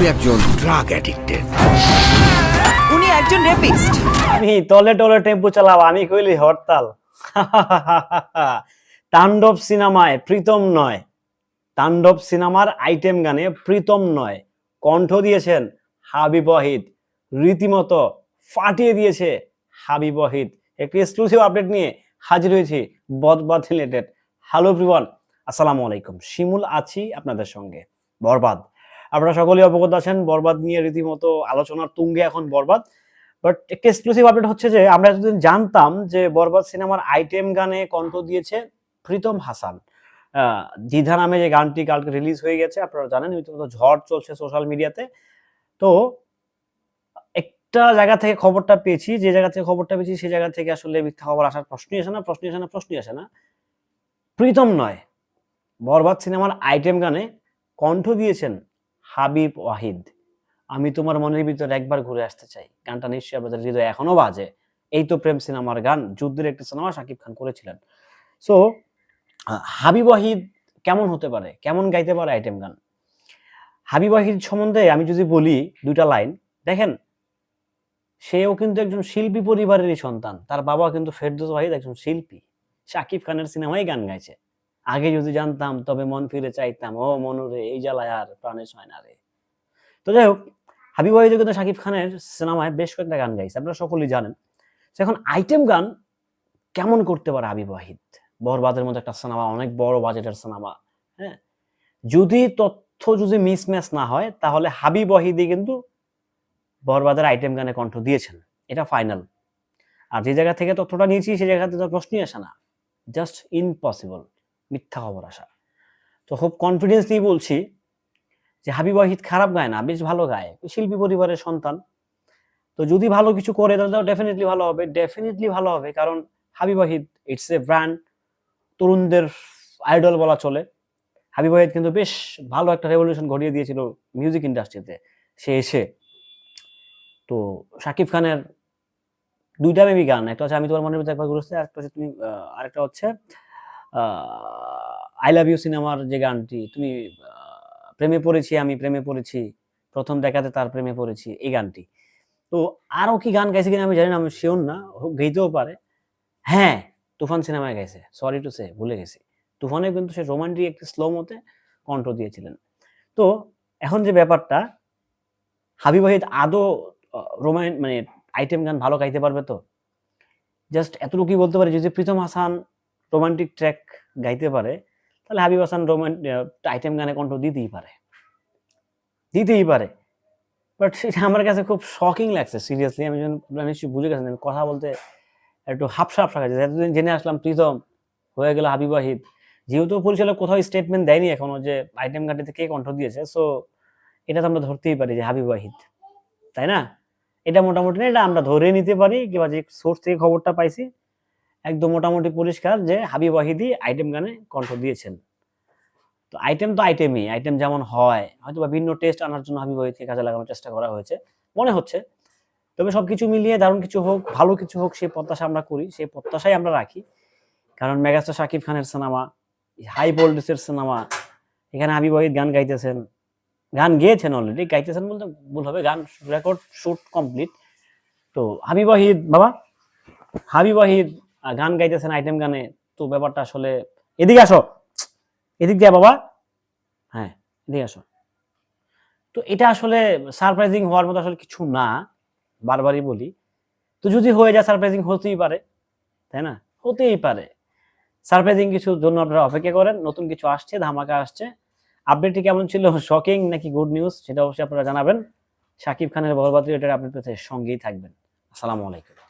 পুরোপুরি একজন drug addicted উনি একজন রেপিস্ট আমি তলে টলে টেম্পু চালাও আমি কইলি হরতাল। তাণ্ডব সিনেমায় প্রীতম নয়। তাণ্ডব সিনেমার আইটেম গানে প্রীতম নয়। কণ্ঠ দিয়েছেন হাবিব ওয়াহিদ। রীতিমতো ফাটিয়ে দিয়েছে হাবিব ওয়াহিদ। একটি এক্সক্লুসিভ আপডেট নিয়ে হাজির হয়েছি বদবাদ রিলেটেড হ্যালো এভরিওয়ান আসসালামু আলাইকুম। শিমুল আছি আপনাদের সঙ্গে। বরবাদ। আপনারা সকলেই অবগত আছেন, বরবাদ নিয়ে রীতিমতো আলোচনার তুঙ্গে এখন বরবাদ। বাট একটা এক্সক্লুসিভ আপডেট হচ্ছে যে, আমরা এতদিন জানতাম যে বরবাদ সিনেমার আইটেম গানে কণ্ঠ দিয়েছে প্রীতম হাসান। দ্বিধা নামে যে গানটি কালকে রিলিজ হয়ে গেছে, আপনারা জানেন, রীতিমতো ঝড় চলছে সোশ্যাল মিডিয়াতে তো। একটা জায়গা থেকে খবরটা পেয়েছি, যে জায়গা থেকে খবরটা পেয়েছি সেই জায়গা থেকে আসলে মিথ্যা খবর আসার প্রশ্নই আসে না, প্রশ্নই আসে না, প্রশ্নই আসে না। প্রীতম নয়, বরবাদ সিনেমার আইটেম গানে কণ্ঠ দিয়েছেন হাবিব ওয়াহিদ, আমি তোমার মনের ভিতরে একবার ঘুরে আসতে চাই। গানটা নিশ্চয়ই আপনাদের হৃদয়ে এখনও বাজে। এই তো প্রেম সিনেমার গান, যুদ্ধের একটি সিনেমা শাকিব খান করেছিলেন। সো হাবিব ওয়াহিদ কেমন হতে পারে? কেমন গাইতে পারে আইটেম গান? হাবিব ওয়াহিদ সম্বন্ধে আমি যদি বলি দুইটা লাইন। দেখেন, সেও কিন্তু একজন শিল্পী পরিবারেরই সন্তান। তার বাবা কিন্তু ফেরদৌস ওয়াহিদ একজন শিল্পী। শাকিব খানের সিনেমায় গান গাইছে। আগে যদি জানতাম, তবে মন ফিরে চাইতাম, ও মনুরে এই জ্বালায় আর প্রাণে ছয় না রে। তো যাই হোক, হাবিব ওয়াহিদ কিন্তু শাকিব খানের সিনেমায় বেশ কয়েকটা গান গাইছে, আপনারা সকলেই জানেন। এখন আইটেম গান কেমন করতে পারে হাবিব ওয়াহিদ? বরবাদের মতো একটা সিনেমা, অনেক বড় বাজেটের সিনেমা হ্যাঁ? যদি তথ্য যদি মিসম্যাচ না হয়, তাহলে হাবিব ওয়াহিদই কিন্তু বরবাদের আইটেম গানে কণ্ঠ দিয়েছেন। এটা ফাইনাল। আর যে জায়গা থেকে তথ্যটা নিয়েছি সেই জায়গাতে তো প্রশ্নই আসে না। Just impossible. মিথ্যা খবর আসা। তো খুব কনফিডেন্স দিয়ে বলছি যে হাবিব ওয়াহিদ খারাপ গায় না, বেশ ভালো গায়। শিল্পী পরিবারের সন্তান। তো যদি ভালো কিছু করে, তাহলে ডেফিনেটলি ভালো হবে। ডেফিনেটলি ভালো হবে, কারণ Habib Wahid it's a brand তরুণদের আইডল বলা চলে। হাবিব ওয়াহিদ কিন্তু বেশ ভালো একটা রেভলিউশন ঘটিয়ে দিয়েছিল মিউজিক ইন্ডাস্ট্রিতে সে এসে, তো শাকিব খানের দুইটা মেবি গান, একটা হচ্ছে আমি তোমার ভিতরে একবার ঘুরেছি আরেকটা হচ্ছে তুমি আরেকটা হচ্ছে আই লাভ ইউ সিনেমার যে গানটি, তুমি প্রেমে পড়েছি আমি, প্রেমে পড়েছি, প্রথম দেখাতে তার প্রেমে পড়েছি, এই গানটি। তো আরও কি গান গাইছে কিনা আমি জানি না, আমি শিওর না গাইতেও পারে। হ্যাঁ তুফান সিনেমায় গাইছে সরি টু সে ভুলে গেছি। তুফানে কিন্তু সে রোমান্টিক একটি স্লো মতে কণ্ঠ দিয়েছিলেন। তো এখন যে ব্যাপারটা, হাবিব ওয়াহিদ আদৌ রোমান মানে আইটেম গান ভালো গাইতে পারবে তো? জাস্ট এতটুকুই বলতে পারি যদি প্রীতম হাসান রোমান্টিক ট্র্যাক গাইতে পারে, তাহলে হাবিব হাসান রোমান আইটেম গানে কণ্ঠ দিতেই পারে। দিতেই পারে। বাট সেটা আমার কাছে খুব শকিং লাগছে সিরিয়াসলি আমি যখন আপনারা নিশ্চয়ই বুঝে গেছেন, আমি কথা বলতে একটু হাফসা হাফসা গেছে এতদিন জেনে আসলাম, প্রীতম, হয়ে গেল হাবিব ওয়াহিদ। যেহেতু পরিচালক কোথাও স্টেটমেন্ট দেয়নি এখনও যে আইটেম গানটিতে কে কণ্ঠ দিয়েছে সো এটা তো আমরা ধরতেই পারি যে হাবিব ওয়াহিদ। তাই না? এটা মোটামুটি না, এটা আমরা ধরে নিতে পারি, কিংবা যে সোর্স থেকে খবরটা পাইছি একদম মোটামুটি পরিষ্কার যে হাবিব ওয়াহিদি আইটেম গানে কণ্ঠ দিয়েছেন। তো আইটেম তো আইটেমই আইটেম যেমন হয় হয়তো বা ভিন্ন টেস্ট আনার জন্য হাবিব ওয়াহিদকে কাজে লাগানোর চেষ্টা করা হয়েছে, মনে হচ্ছে। তবে সব কিছু মিলিয়ে দারুণ কিছু হোক, ভালো কিছু হোক, সেই প্রত্যাশা আমরা করি, সেই প্রত্যাশাই আমরা রাখি। কারণ মেগাস্টার শাকিব খানের সিনেমা, হাই ভোল্টেজের সিনেমা, এখানে হাবিব ওয়াহিদ গান গাইতেছেন, গান গেয়েছেন অলরেডি গাইতেছেন বলতে ভুল হবে, গান রেকর্ড শুট কমপ্লিট তো হাবিব ওয়াহিদ, বাবা, হাবিব ওয়াহিদ গান গাইতেছেন আইটেম গানে, তো ব্যাপারটা আসলে এদিকে আসো। এদিক দিয়ে বাবা। হ্যাঁ এদিকে আসো। তো এটা আসলে সারপ্রাইজিং হওয়ার মতো আসলে কিছু না, বারবারই বলি। তো যদি হয়ে যায় সারপ্রাইজিং হতেই পারে, তাই না? হতেই পারে। সারপ্রাইজিং কিছুর জন্য আপনারা অপেক্ষা করেন, নতুন কিছু আসছে, ধামাকা আসছে। আপডেটটি কেমন ছিল? শকিং নাকি গুড নিউজ সেটা অবশ্যই আপনারা জানাবেন। শাকিব খানের বরবাদ রিলেটেড আপডেট পেতে সঙ্গেই থাকবেন। আসসালামু আলাইকুম।